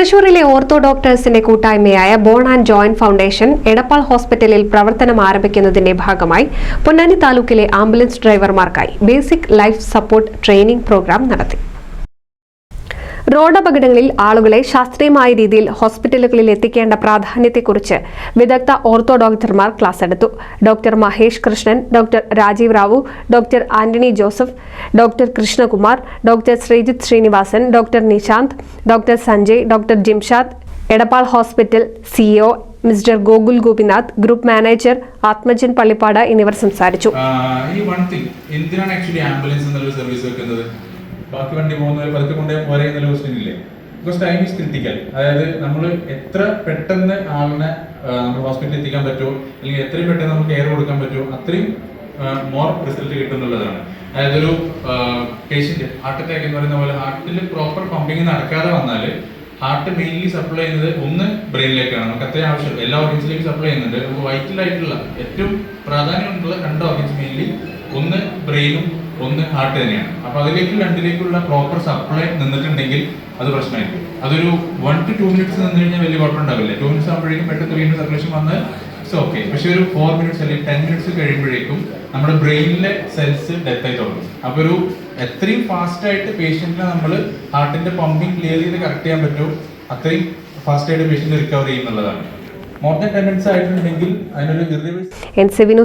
തൃശൂരിലെ ഓർത്തോ ഡോക്ടേഴ്സിന്റെ കൂട്ടായ്മയായ bone and joint foundation Edappal ഹോസ്പിറ്റലിൽ പ്രവർത്തനം ആരംഭിക്കുന്നതിന്റെ ഭാഗമായി പൊന്നാനി താലൂക്കിലെ ambulance ഡ്രൈവർമാർക്കായി basic life support training programme നടത്തി. റോഡപകടങ്ങളിൽ ആളുകളെ ശാസ്ത്രീയമായ രീതിയിൽ ഹോസ്പിറ്റലുകളിൽ എത്തിക്കേണ്ട പ്രാധാന്യത്തെക്കുറിച്ച് വിദഗ്ധ ഓർത്തോ ഡോക്ടർമാർ ക്ലാസ് എടുത്തു. Doctor Mahesh Krishnan doctor Rajeev Rao doctor Antony Joseph doctor Krishnakumar doctor Sreejith Srinivasan doctor Nishanth doctor Sanjay doctor Jimshad Edappal hospital CEO mister Gokul Gopinath group manager Athmajan Pallippad എന്നിവർ സംസാരിച്ചു. ഈ one എന്തിനാണ് actually ambulance എന്നുള്ള service വെക്കുന്നത്? ബാക്കി വണ്ടി പോകുന്നവർ പതുക്കെ കൊണ്ടേ പോരെ എന്നുള്ള ക്വസ്റ്റ്യൻ ഇല്ലേ ബിക്കോസ് ടൈം ഈസ് ക്രിട്ടിക്കൽ അതായത് നമ്മൾ എത്ര പെട്ടെന്ന് ആളിനെ നമ്മൾ ഹോസ്പിറ്റലിൽ എത്തിക്കാൻ പറ്റുമോ അല്ലെങ്കിൽ എത്രയും പെട്ടെന്ന് നമുക്ക് കെയർ കൊടുക്കാൻ പറ്റുമോ അത്രയും മോർ റിസൾട്ട് കിട്ടുന്നുള്ളതാണ്. അതായത് ഒരു പേഷ്യന്റ് ഹാർട്ട് അറ്റാക്ക് എന്ന് പറയുന്ന പോലെ ഹാർട്ടിൽ പ്രോപ്പർ പമ്പിങ് നടക്കാതെ വന്നാൽ ഹാർട്ട് മെയിൻലി സപ്ലൈ ചെയ്യുന്നത് ഒന്ന് ബ്രെയിനിലേക്കാണ് നമുക്ക് അത്രയും ആവശ്യം എല്ലാ ഓർഗൻസിലേക്കും സപ്ലൈ ചെയ്യുന്നുണ്ട്. നമുക്ക് വൈറ്റൽ ആയിട്ടുള്ള ഏറ്റവും പ്രാധാന്യമുള്ള രണ്ട് ഓർഗൻസ് മെയിൻലി ഒന്ന് ബ്രെയിനും ഒന്ന് ഹാർട്ട് തന്നെയാണ്. അപ്പൊ അതിലേക്ക് രണ്ടിലേക്കുള്ള പ്രോപ്പർ സപ്ലൈ നിന്നിട്ടുണ്ടെങ്കിൽ അത് പ്രശ്നമായിരിക്കും. അതൊരു വൺ ടു ടു മിനിറ്റ്സ് നിന്ന് കഴിഞ്ഞാൽ വലിയ കുഴപ്പമുണ്ടാവില്ല. ടു മിനിറ്റ്സ് ആകുമ്പോഴേക്കും പെട്ടെന്ന് വീണ്ടും സർക്കുലേഷൻ വന്ന് ഓക്കെ പക്ഷെ ഒരു ഫോർ മിനിറ്റ്സ് അല്ലെങ്കിൽ ടെൻ മിനിറ്റ്സ് കഴിയുമ്പോഴേക്കും നമ്മുടെ ബ്രെയിനിലെ സെൽസ് ഡെത്ത് ആയി തുടങ്ങും. അപ്പോൾ ഒരു എത്രയും ഫാസ്റ്റ് ആയിട്ട് പേഷ്യന്റിനെ നമ്മൾ ഹാർട്ടിന്റെ പമ്പിങ് ക്ലിയർ ചെയ്ത് കറക്റ്റ് ചെയ്യാൻ പറ്റുമോ അത്രയും ഫാസ്റ്റായിട്ട് പേഷ്യന്റ് റിക്കവർ ചെയ്യുന്നുള്ളതാണ് മോർ ദാൻ ടെൻ ആയിട്ടുണ്ടെങ്കിൽ അതിനൊരു എൻ സി വിനു